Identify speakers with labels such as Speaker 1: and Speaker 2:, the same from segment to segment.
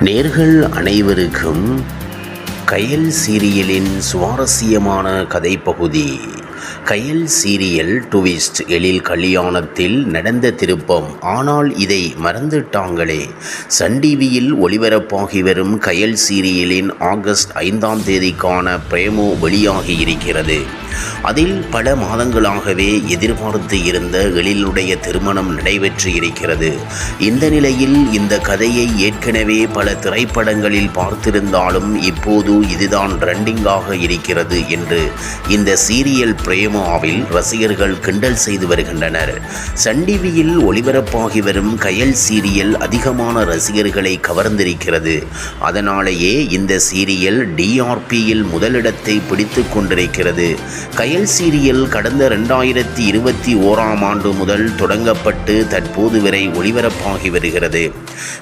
Speaker 1: நேர்கள் அனைவருக்கும் கயல் சீரியலின் சுவாரஸ்யமான கதைப்பகுதி. கயல் சீரியல் டுவிஸ்ட். எழில் கல்யாணத்தில் நடந்த திருப்பம். ஆனால் இதை மறந்துட்டாங்களே. சன் டிவியில் ஒளிபரப்பாகி வரும் கயல் சீரியலின் ஆகஸ்ட் ஐந்தாம் தேதிக்கான பிரேமோ வெளியாகி இருக்கிறது. அதில் பல மாதங்களாகவே எதிர்பார்த்து இருந்த எழிலுடைய திருமணம் நடைபெற்று இருக்கிறது. இந்த நிலையில் இந்த கதையை ஏற்கனவே பல திரைப்படங்களில் பார்த்திருந்தாலும் இப்போது இதுதான் ட்ரெண்டிங்காக இருக்கிறது என்று இந்த சீரியல் பிரேமாவில் ரசிகர்கள் கிண்டல் செய்து வருகின்றனர். சன் டிவியில் ஒளிபரப்பாகி வரும் கயல் சீரியல் அதிகமான ரசிகர்களை கவர்ந்திருக்கிறது. அதனாலேயே இந்த சீரியல் டிஆர்பியில் முதலிடத்தை பிடித்து கொண்டிருக்கிறது. கயல் சீரியல் கடந்த ரெண்டாயிரத்தி இருபத்தி ஓராம் ஆண்டு முதல் தொடங்கப்பட்டு தற்போது வரை ஒளிபரப்பாகி வருகிறது.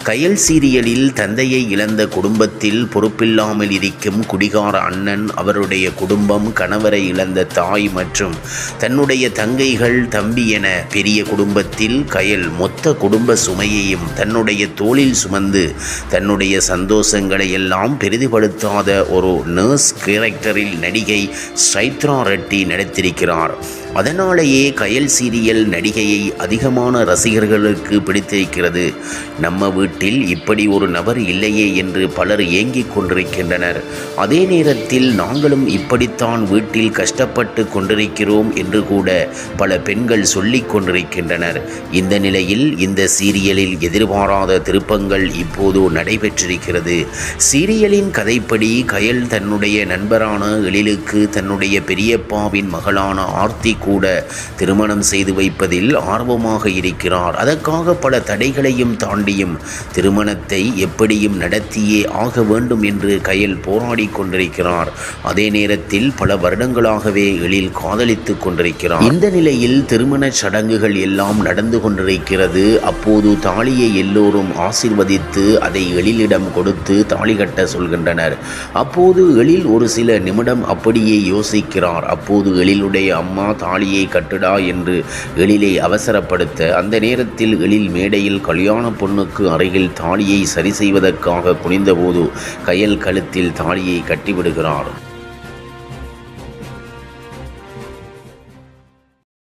Speaker 1: கயல் சீரியலில் தந்தையை இழந்த குடும்பத்தில் பொறுப்பில்லாமல் இருக்கும் குடிகார அண்ணன் அவருடைய குடும்பம் கணவரை இழந்த தாய் மற்றும் தன்னுடைய தங்கைகள் தம்பி என பெரிய குடும்பத்தில் கயல் மொத்த குடும்ப சுமையையும் தன்னுடைய தோளில் சுமந்து தன்னுடைய சந்தோஷங்களை எல்லாம் பெரிதுபடுத்தாத ஒரு நர்ஸ் கேரக்டரில் நடிகை சைத்ரா ரெட்டி நடித்திருக்கிறார். அதனாலேயே கயல் சீரியல் நடிகையை அதிகமான ரசிகர்களுக்கு பிடித்திருக்கிறது. நம்ம வீட்டில் இப்படி ஒரு நபர் இல்லையே என்று பலர் ஏங்கிக் கொண்டிருக்கின்றனர். அதே நேரத்தில் நாங்களும் இப்படித்தான் வீட்டில் கஷ்டப்பட்டு கொண்டிருக்கிறோம் என்று கூட பல பெண்கள் சொல்லிக் கொண்டிருக்கின்றனர். இந்த நிலையில் இந்த சீரியலில் எதிர்பாராத திருப்பங்கள் இப்போது நடைபெற்றிருக்கிறது. சீரியலின் கதைப்படி கயல் தன்னுடைய நண்பரான எழிலுக்கு தன்னுடைய பெரியப்பாவின் மகளான ஆர்த்தி கூட திருமணம் செய்து வைப்பதில் ஆர்வமாக இருக்கிறார். அதற்காக பல தடைகளையும் தாண்டியும் திருமணத்தை எப்படியும் நடத்தியே ஆக வேண்டும் என்று கையில் போராடி கொண்டிருக்கிறார். அதே நேரத்தில் பல வருடங்களாகவே எழில் காதலித்துக் கொண்டிருக்கிறார். இந்த நிலையில் திருமண சடங்குகள் எல்லாம் நடந்து கொண்டிருக்கிறது. அப்போது தாலியை எல்லோரும் ஆசிர்வதித்து அதை எழிலிடம் கொடுத்து தாலி கட்ட சொல்கின்றனர். அப்போது எழில் ஒரு சில நிமிடம் அப்படியே யோசிக்கிறார். அப்போது எழிலுடைய அம்மா தாலியை கட்டுடா என்று எழிலை அவசரப்படுத்த அந்த நேரத்தில் எழில் மேடையில் கல்யாண பொண்ணுக்கு அருகில் தாலியை சரி செய்வதற்காக குனிந்தபோது கயல் கழுத்தில் தாலியை கட்டிவிடுகிறார்.